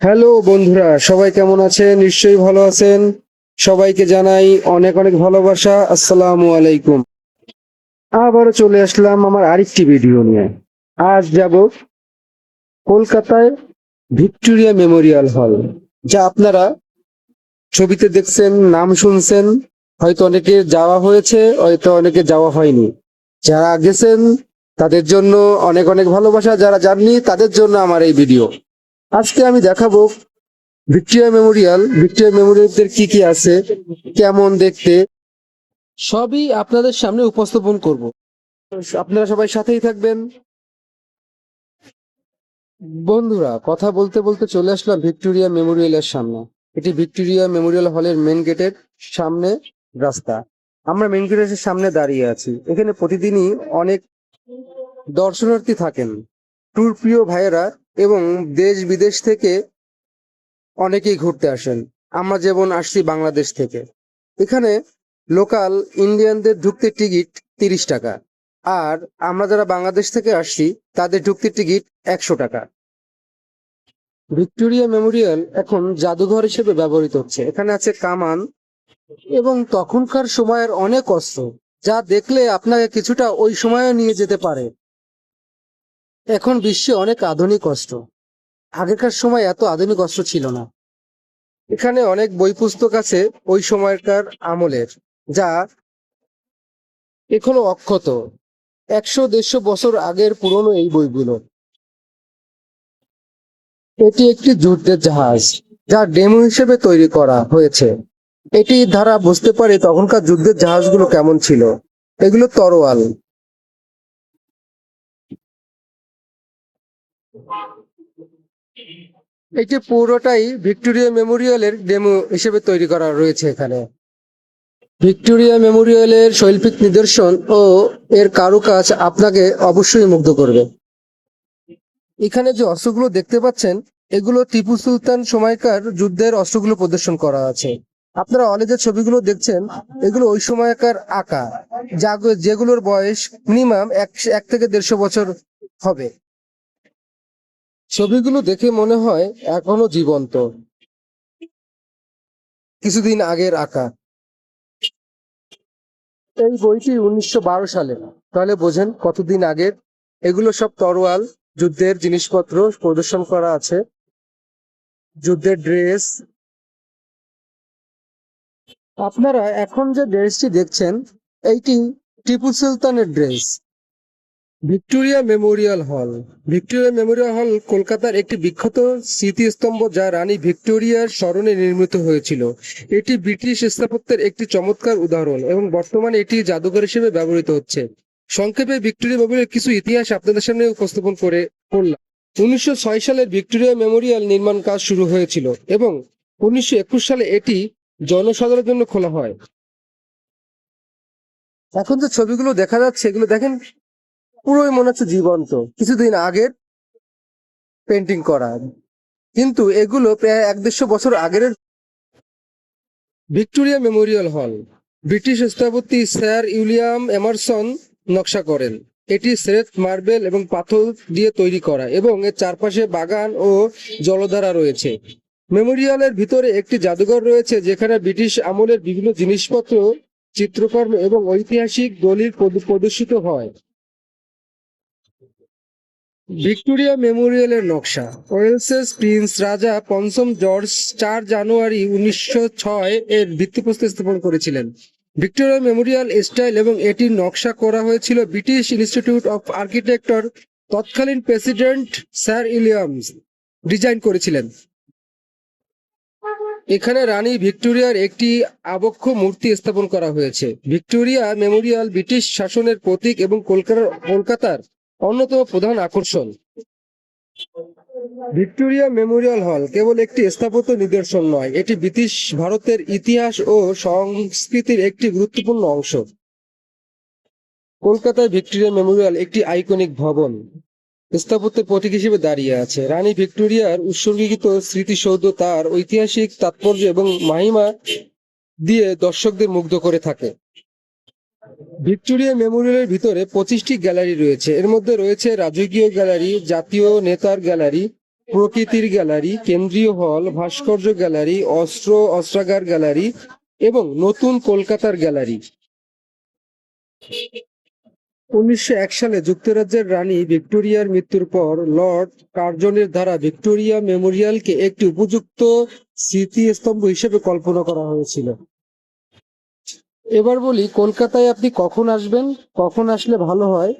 Hello বন্ধুরা, সবাই কেমন আছেন? নিশ্চয়ই ভালো আছেন। সবাইকে জানাই অনেক অনেক ভালোবাসা। আসসালামু আলাইকুম। আবারও চলে আসলাম আমার আরেকটি ভিডিও নিয়ে। আজ যাব কলকাতায় ভিক্টোরিয়া মেমোরিয়াল হল, যা আপনারা ছবিতে দেখছেন, নাম শুনছেন। হয়তো অনেকে যাওয়া হয়েছে, হয়তো অনেকে যাওয়া হয়নি। যারা গেছেন, তাদের জন্য অনেক অনেক ভালোবাসা। যারা যাননি, তাদের জন্য আমার এই ভিডিও। আজকে আমি দেখাবো ভিক্টোরিয়া মেমোরিয়াল। ভিক্টোরিয়া মেমোরিয়ালদের কি কি আছে, কেমন দেখতে? সবই আপনাদের সামনে উপস্থাপন করব। আপনারা সবাই সাথেই থাকবেন। বন্ধুরা, কথা বলতে বলতে চলে আসলাম ভিক্টোরিয়া মেমোরিয়ালের সামনে। এটি ভিক্টোরিয়া মেমোরিয়াল হলের মেন গেটের সামনে রাস্তা। আমরা মেন গেটের সামনে দাঁড়িয়ে আছি। এখানে প্রতিদিনই অনেক দর্শনার্থী থাকেন। ট্যুর প্রিয় ভাইয়েরা এবং দেশ বিদেশ থেকে অনেকেই ঘুরতে আসেন। আমরা যেমন আসছি বাংলাদেশ থেকে। এখানে লোকাল ইন্ডিয়ানদের ঢুকতে টিকিট তিরিশ টাকা। আর আমরা যারা বাংলাদেশ থেকে আসছি, তাদের ঢুকতে টিকিট একশো টাকা। ভিক্টোরিয়া মেমোরিয়াল এখন জাদুঘর হিসেবে ব্যবহৃত হচ্ছে। এখানে আছে কামান এবং তখনকার সময়ের অনেক অস্ত্র, যা দেখলে আপনাকে কিছুটা ওই সময়ে নিয়ে যেতে পারে। এখন বিশ্বে অনেক আধুনিক অস্ত্র। আগেকার সময় এত আধুনিক অস্ত্র ছিল না। এখানে অনেক বই পুস্তক আছে ওই সময়কার আমলের, যা এখনও অক্ষত। একশো দেড়শো বছর আগের পুরনো এই বইগুলো। এটি একটি যুদ্ধের জাহাজ, যা ডেমো হিসেবে তৈরি করা হয়েছে। এটি দ্বারা বুঝতে পারে তখনকার যুদ্ধের জাহাজগুলো কেমন ছিল। এগুলো তরোয়াল। এটি পুরোটাই ভিক্টোরিয়া মেমোরিয়ালের ডেমো হিসেবে তৈরি করা রয়েছে এখানে। ভিক্টোরিয়া মেমোরিয়ালের শৈল্পিক নিদর্শন ও এর কারুকাজ আপনাকে অবশ্যই মুগ্ধ করবে। এখানে যে অস্ত্রগুলো দেখতে পাচ্ছেন, এগুলো টিপু সুলতান সময়কার যুদ্ধের অস্ত্রগুলো প্রদর্শন করা আছে। আপনারা যে ছবিগুলো দেখছেন, এগুলো ওই সময়কার আঁকা, যা যেগুলোর বয়স মিনিমাম এক থেকে দেড়শো বছর হবে। ছবিগুলো দেখে মনে হয় এখনও জীবন্ত। কিছুদিন আগের আঁকা। এই বইটি উনিশশো বারো সালে। তাহলে বোঝেন কতদিন আগের। এগুলো সব তরোয়াল, যুদ্ধের জিনিসপত্র প্রদর্শন করা আছে। যুদ্ধের ড্রেস। আপনারা এখন যে ড্রেসটি দেখছেন, এইটি টিপু সুলতানের dress. Victoria Memorial Hall. Victoria Memorial Hall কলকাতার একটি বিখ্যাত স্মৃতিস্তম্ভ যা রানী ভিক্টোরিয়ার স্মরণে নির্মিত হয়েছিল। এটি ব্রিটিশ স্থাপত্যের একটি চমৎকার উদাহরণ এবং বর্তমানে এটি জাদুঘর হিসেবে ব্যবহৃত হচ্ছে। সংক্ষেপে ভিক্টোরিয়া মেমোরিয়াল কিছু ইতিহাস আপনাদের সামনে উপস্থাপন করে করলাম উনিশশো ছয় সালে ভিক্টোরিয়া মেমোরিয়াল নির্মাণ কাজ শুরু হয়েছিল এবং উনিশশো একুশ সালে এটি জনসাধারণের জন্য খোলা হয়। এখন যে ছবিগুলো দেখা যাচ্ছে, এগুলো দেখেন পুরোই মনে হচ্ছে জীবন্ত। কিছুদিন আগের পেন্টিং করা। কিন্তু এগুলো প্রায় এক দেড়শো বছর আগের ভিক্টোরিয়া মেমোরিয়াল হল। ব্রিটিশ স্থপতি স্যার উইলিয়াম এমারসন নকশা করেন। এটি শ্রেত মার্বেল এবং পাথর দিয়ে তৈরি করা এবং এর চারপাশে বাগান ও জলধারা রয়েছে। মেমোরিয়ালের ভিতরে একটি জাদুঘর রয়েছে যেখানে ব্রিটিশ আমলের বিভিন্ন জিনিসপত্র, চিত্রকর্ম এবং ঐতিহাসিক দলিল প্রদ- প্রদর্শিত হয়। ভিক্টোরিয়া মেমোরিয়ালের নকশা। ওয়েলসেস প্রিন্স রাজা পঞ্চম জর্জ চার জানুয়ারি উনিশশো ছয় এর ভিত্তিপ্রস্তর স্থাপন করেছিলেন। ভিক্টোরিয়া মেমোরিয়াল স্টাইল এবং এটির নকশা করা হয়েছিল ব্রিটিশ ইনস্টিটিউট অফ আর্কিটেক্টর তৎকালীন প্রেসিডেন্ট স্যার ইলিয়ামস ডিজাইন করেছিলেন। এখানে রানী ভিক্টোরিয়ার একটি আবক্ষ মূর্তি স্থাপন করা হয়েছে। ভিক্টোরিয়া মেমোরিয়াল ব্রিটিশ শাসনের প্রতীক এবং কলকাতার কলকাতার অন্যতম প্রধান আকর্ষণ। ভিক্টোরিয়া মেমোরিয়াল হল কেবল একটি স্থাপত্য নিদর্শন নয়, এটি ব্রিটিশ ভারতের ইতিহাস ও সংস্কৃতির একটি গুরুত্বপূর্ণ অংশ। কলকাতায় ভিক্টোরিয়া মেমোরিয়াল একটি আইকনিক ভবন। স্থাপত্যের প্রতীক হিসেবে দাঁড়িয়ে আছে। রানী ভিক্টোরিয়ার উৎসর্গীকৃত স্মৃতিসৌধ তার ঐতিহাসিক তাৎপর্য এবং মাহিমা দিয়ে দর্শকদের মুগ্ধ করে থাকে। ভিক্টোরিয়া মেমোরিয়ালের ভিতরে পঁচিশটি গ্যালারি রয়েছে। এর মধ্যে রয়েছে রাজকীয় গ্যালারি, জাতীয় নেতার গ্যালারি, প্রকৃতির গ্যালারি, কেন্দ্রীয় হল, ভাস্কর্য গ্যালারি, অস্ত্র, অস্ত্রাগার গ্যালারি এবং নতুন কলকাতার গ্যালারি। উনিশশো এক সালে যুক্তরাজ্যের রানী ভিক্টোরিয়ার মৃত্যুর পর লর্ড কার্জনের দ্বারা ভিক্টোরিয়া মেমোরিয়ালকে একটি উপযুক্ত স্মৃতিস্তম্ভ হিসেবে কল্পনা করা হয়েছিল। এবার বলি, কলকাতায় আপনি কখন আসবেন? কখন আসলে ভালো হয়?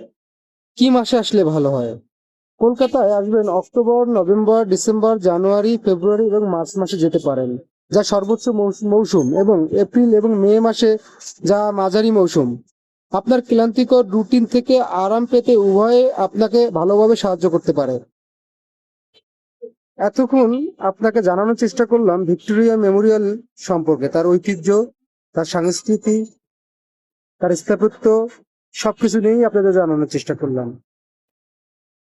কি মাসে আসলে ভালো হয়? কলকাতায় আসবেন October, November, December, January, February এবং মার্চ মাসে যেতে পারেন। যা সর্বোচ্চ মৌস- মৌসুম এবং এপ্রিল এবং মে মাসে যা মাঝারি মৌসুম। আপনার ক্লান্তিকর রুটিন থেকে আরাম পেতে উভয়ে আপনাকে ভালোভাবে সাহায্য করতে পারে। এতক্ষণ আপনাকে জানানোর চেষ্টা করলাম ভিক্টোরিয়া মেমোরিয়াল সম্পর্কে, তার ঐতিহ্য তার সংস্কৃতি, তার স্থাপত্য, সবকিছু নিয়েই আপনাদের জানানোর চেষ্টা করলাম।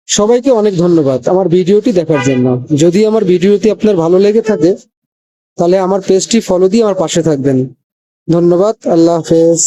সবাইকে অনেক ধন্যবাদ আমার ভিডিওটি দেখার জন্য। যদি আমার ভিডিওটি আপনার ভালো লেগে থাকে, তাহলে আমার পেজটি ফলো দিয়ে আমার পাশে থাকবেন। ধন্যবাদ, আল্লাহ হাফেজ।